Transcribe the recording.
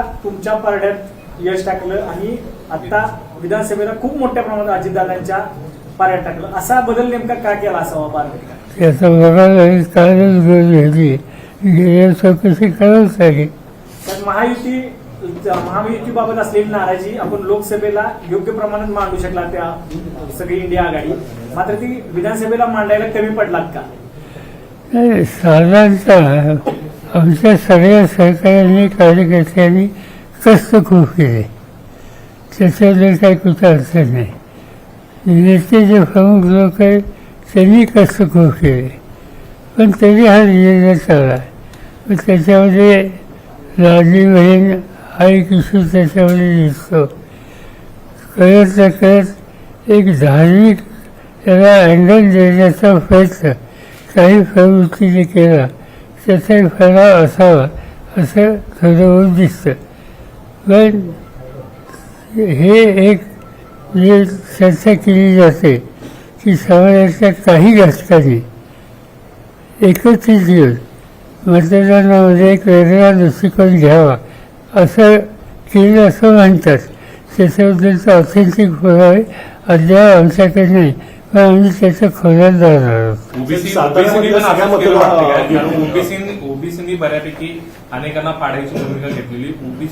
तुमच्या पारड्यात यश टाकलं आणि आता विधानसभेला खूप मोठ्या प्रमाणात अजितदादांच्या पारड्यात टाकलं. असा बदल नेमका का केला असावा पारड्यात त्याचा बघायला कालच गरज घेतली गेल्या चौकशी करावंच लागेल पण महायुती महायुतीबाबत असलेली नाराजी आपण लोकसभेला योग्य प्रमाणात मांडू शकला त्या सगळी इंडिया आघाडी. मात्र ती विधानसभेला मांडायला कमी पडलात का? साधारणतः आमच्या सगळ्या सहकाऱ्यांनी कार्यकर्त्यांनी कष्ट खूप केले. त्याच्याबद्दल काही कुठं अडचण नाही. नेते जे प्रमुख लोक आहेत त्यांनी कष्ट खूप केले. पण तरी हा निर्णय चालला पण त्याच्यामध्ये लाडली बहीण हा एक त्याच्यामध्ये दिसतो. करत न करत एक धार्मिक त्याला अँगल देण्याचा प्रयत्न काही प्रवृत्तीने केला. त्याचा फळा असावा असं ठरवून दिसतं. पण हे एक जे चर्चा केली जाते की समाजाच्या काही घटकांनी एकत्रित येऊन मतदानामध्ये एक वेगळा दृष्टिकोन घ्यावा असं केलं असं म्हणतात. त्याच्याबद्दलचा ऑथेंटिक पुरावे अद्याप आमच्याकडे नाही. आम्ही त्याचं? कारण ओबीसी ओबीसीनी बऱ्यापैकी अनेकांना पाडायची भूमिका घेतलेली. ओबीसी